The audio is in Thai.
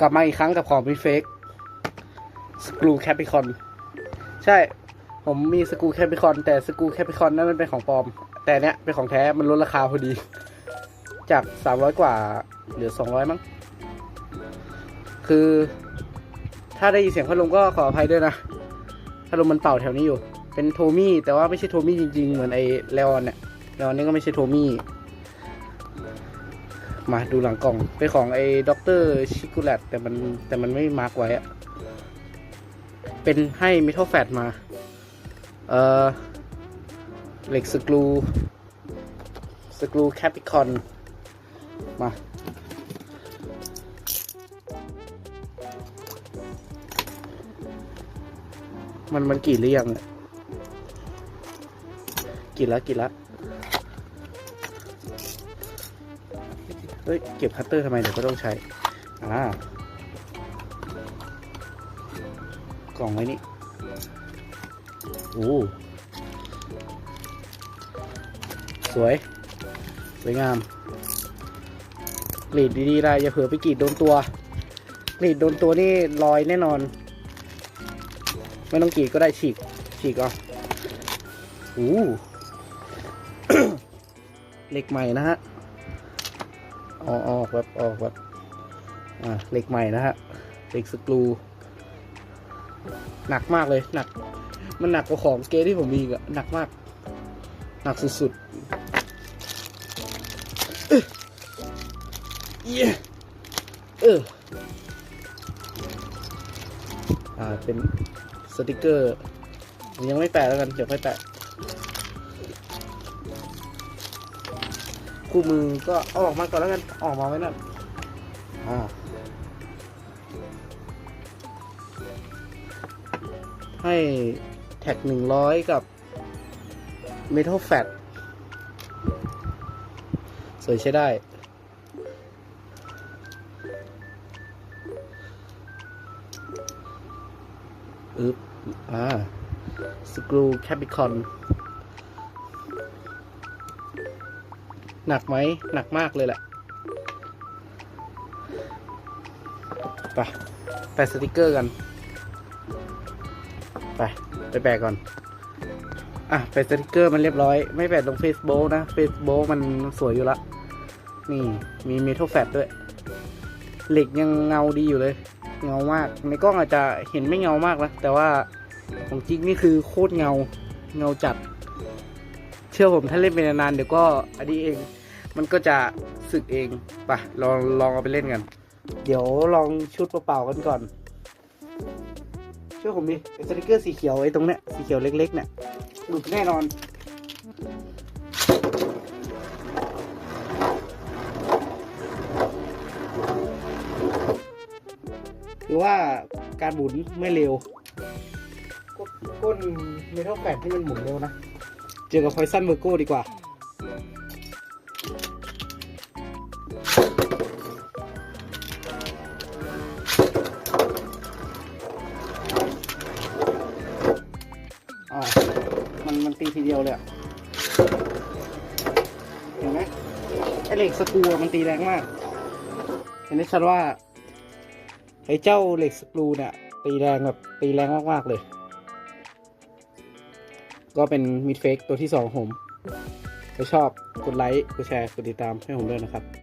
กลับมาอีกครั้งกับของมิเฟกสกรูแคปิคอน ใช่ ผมมีสกรูแคปิคอน แต่สกรูแคปิคอนนั่นมันเป็นของปลอม แต่เนี้ยเป็นของแท้ มันลดราคาพอดี จากสามร้อยกว่า เหลือสองร้อยมั้ง คือ ถ้าได้ยินเสียงพัดลมก็ขออภัยด้วยนะพัดลมมันเป่าแถวนี้อยู่ เป็นโทมี่แต่ว่าไม่ใช่โทมี่จริงๆ เหมือนไอ้เลออนเนี่ยเลออนนี่ก็ไม่ใช่โทมี่ มาดูหลังกล่อง เป็นของไอ้ด็อกเตอร์ชิคูแลตแต่มันแต่มันไม่มาร์กไว้อะเป็นให้มิทัลแฟตมา เอ่อ เหล็กสกรู สกรูแคปิคอนมามันมันกรีดหรือยังเนี่ล้วกรีดแล้ว เฮ้ย เก็บคัตเตอร์ทำไมเดี๋ยวก็ต้องใช้ อ่ากล่องไว้นี่โอ้สวย สวยงาม กรีดดีๆได้อย่าเผลอไปกรีดโดนตัว กรีดโดนตัวนี่ลอยแน่นอน ไม่ต้องกรีดก็ได้ฉีก ฉีกอะโอ้เหล็กใหม่นะฮะ ออกออกแบบออกแบบอ่าเหล็กใหม่นะฮะเหล็กสกรูหนักมากเลยหนัก มันหนักกว่าของสเกตที่ผมมีอะหนักมาก หนักสุดๆเย้เอออ่าเป็นสติกเกอร์ ยังไม่แปะแล้วกันเดี๋ยวค่อยแปะ คู่มือก็เอาออกมาก่อนแล้วกันออกมาไว้นั่นอ่าให้แท็กหนึ่งร้อยกับ Metal Fat สวยใช้ได้ อึ๊บ อ่า สกรูแคปิคอน หนักไหมหนักมากเลยแหละไปแปะสติกเกอร์กัน ไป ไปแปะก่อน อะแปะสติกเกอร์มันเรียบร้อย ไม่แปะลง Facebook นะ Facebook มันสวยอยู่ละ นี่มีเมทัลแฟตด้วย เหล็กยังเงาดีอยู่เลย เงามาก ในกล้องอาจจะเห็นไม่เงามากนะ แต่ว่าของจริงนี่คือโคตรเงา เงาจัด เชื่อผมถ้าเล่นไปนานๆเดี๋ยวก็อันนี้เอง มันก็จะสึกเองไปะลองลองเอาไปเล่นกัน เดี๋ยวลองชุดเปล่าๆกันก่อนเชื่อผมดิไอ้สติกเกอร์สีเขียวไอ้ตรงเนี้ยสีเขียวเล็กๆเนี่ยหลุดแน่นอนหรือว่าการหมุนไม่เร็วก็ก้นเมทัลแฟตที่มันหมุนเร็วนะเจอกับพอยซันเบอร์โก้ดีกว่าอ่ามันมันตีทีเดียวเลยอะเห็นไหมไอเหล็กสกรูมันตีแรงมาก เห็นได้ชัดว่า ไอเจ้าเหล็กสกรูเนี่ยตีแรงแบบตีแรงมากๆเลย ก็เป็นมิดเฟกตัวที่สองของผม ถ้าชอบกดไลค์ กดแชร์ กดติดตามให้ผมด้วยนะครับ